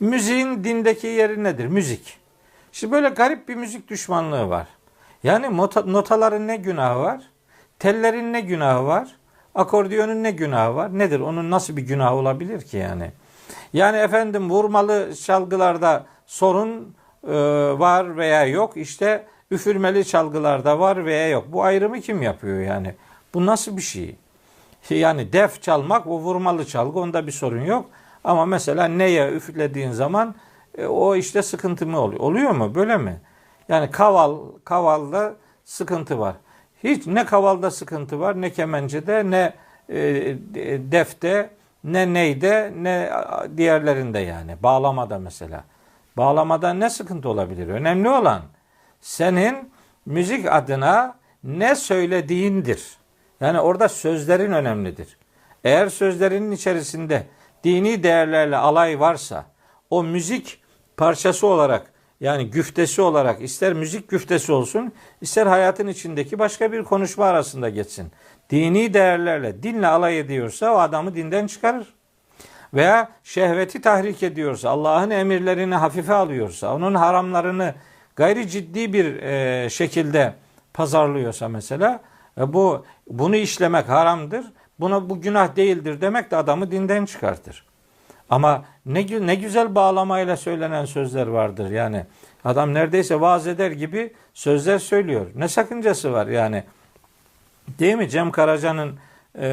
Müziğin dindeki yeri nedir? Müzik. Şimdi böyle garip bir müzik düşmanlığı var. Yani nota, notaların ne günahı var? Tellerin ne günahı var? Akordiyonun ne günahı var? Nedir? Onun nasıl bir günahı olabilir ki yani? Yani efendim vurmalı çalgılarda sorun e, var veya yok. İşte üfürmeli çalgılarda var veya yok. Bu ayrımı kim yapıyor yani? Bu nasıl bir şey? Yani def çalmak o vurmalı çalgı onda bir sorun yok. Ama mesela neye üflediğin zaman e, o işte sıkıntı mı oluyor? Oluyor mu? Böyle mi? Yani kaval, kavalda sıkıntı var. Hiç ne kavalda sıkıntı var, ne kemencede, ne e, defte, ne neyde, ne diğerlerinde yani. Bağlamada mesela. Bağlamada ne sıkıntı olabilir? Önemli olan senin müzik adına ne söylediğindir. Yani orada sözlerin önemlidir. Eğer sözlerinin içerisinde dini değerlerle alay varsa o müzik parçası olarak yani güftesi olarak ister müzik güftesi olsun ister hayatın içindeki başka bir konuşma arasında geçsin. Dini değerlerle dinle alay ediyorsa o adamı dinden çıkarır. Veya şehveti tahrik ediyorsa, Allah'ın emirlerini hafife alıyorsa, onun haramlarını gayri ciddi bir e, şekilde pazarlıyorsa mesela e, bu bunu işlemek haramdır. Buna bu günah değildir demek de adamı dinden çıkartır. Ama ne ne güzel bağlamayla söylenen sözler vardır yani. Adam neredeyse vaaz eder gibi sözler söylüyor. Ne sakıncası var yani? Değil mi? Cem Karaca'nın e,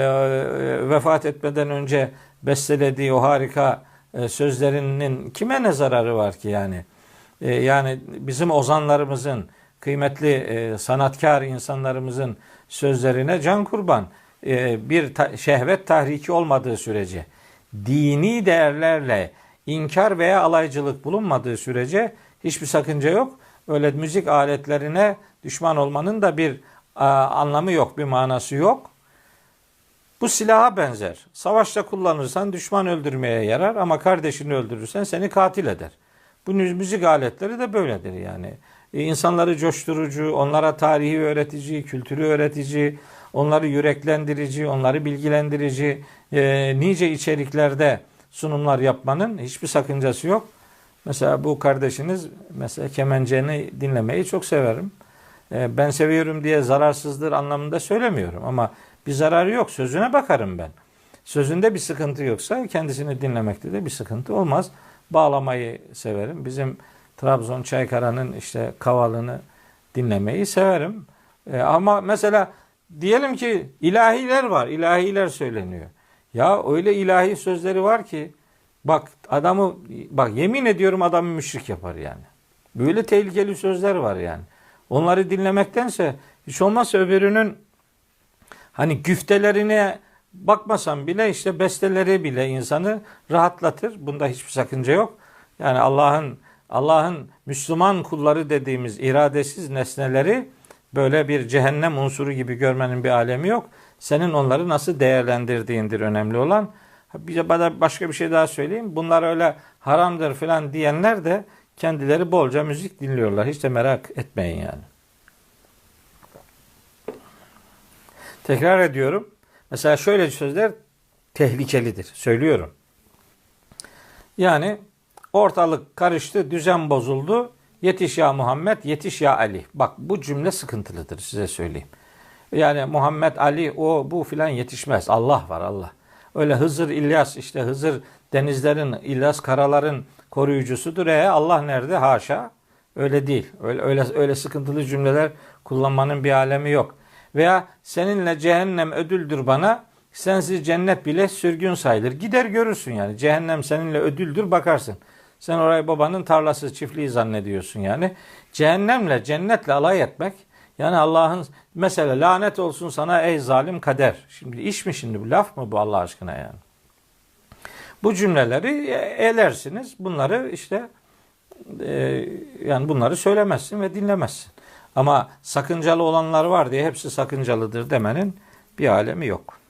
vefat etmeden önce bestelediği o harika e, sözlerinin kime ne zararı var ki yani? E, yani bizim ozanlarımızın, kıymetli e, sanatkar insanlarımızın sözlerine can kurban. E, bir şehvet tahriki olmadığı sürece, dini değerlerle inkar veya alaycılık bulunmadığı sürece hiçbir sakınca yok. Öyle müzik aletlerine düşman olmanın da bir anlamı yok, bir manası yok. Bu silaha benzer. Savaşta kullanırsan düşman öldürmeye yarar ama kardeşini öldürürsen seni katil eder. Bu müzik aletleri de böyledir yani. E, insanları coşturucu, onlara tarihi öğretici, kültürü öğretici, onları yüreklendirici, onları bilgilendirici e, nice içeriklerde sunumlar yapmanın hiçbir sakıncası yok. Mesela bu kardeşiniz mesela kemenceni dinlemeyi çok severim. E, ben seviyorum diye zararsızdır anlamında söylemiyorum ama bir zararı yok. Sözüne bakarım ben. Sözünde bir sıkıntı yoksa kendisini dinlemekte de bir sıkıntı olmaz. Bağlamayı severim. Bizim Trabzon Çaykara'nın işte kavalını dinlemeyi severim. E, ama mesela diyelim ki ilahiler var. ilahiler söyleniyor. Ya öyle ilahi sözleri var ki bak adamı bak yemin ediyorum adamı müşrik yapar yani. Böyle tehlikeli sözler var yani. Onları dinlemektense hiç olmazsa öbürünün hani güftelerine bakmasam bile işte besteleri bile insanı rahatlatır. Bunda hiçbir sakınca yok. Yani Allah'ın Allah'ın Müslüman kulları dediğimiz iradesiz nesneleri böyle bir cehennem unsuru gibi görmenin bir alemi yok. Senin onları nasıl değerlendirdiğindir önemli olan. Bir başka bir şey daha söyleyeyim. Bunlar öyle haramdır falan diyenler de kendileri bolca müzik dinliyorlar. Hiç de merak etmeyin yani. Tekrar ediyorum. Mesela şöyle sözler tehlikelidir. Söylüyorum. Yani ortalık karıştı, düzen bozuldu. Yetiş ya Muhammed, yetiş ya Ali. Bak bu cümle sıkıntılıdır size söyleyeyim. Yani Muhammed, Ali, o, bu filan yetişmez. Allah var Allah. Öyle Hızır, İlyas, işte Hızır denizlerin, İlyas karaların koruyucusudur. E Allah nerede? Haşa. Öyle değil. Öyle, öyle, öyle sıkıntılı cümleler kullanmanın bir alemi yok. Veya seninle cehennem ödüldür bana, sensiz cennet bile sürgün sayılır. Gider görürsün yani. Cehennem seninle ödüldür bakarsın. Sen orayı babanın tarlası çiftliği zannediyorsun yani. Cehennemle, cennetle alay etmek, yani Allah'ın mesela lanet olsun sana ey zalim kader. Şimdi iş mi şimdi bu laf mı bu Allah aşkına yani? Bu cümleleri elersiniz. Bunları işte e, yani bunları söylemezsin ve dinlemezsin. Ama sakıncalı olanlar var diye hepsi sakıncalıdır demenin bir alemi yok.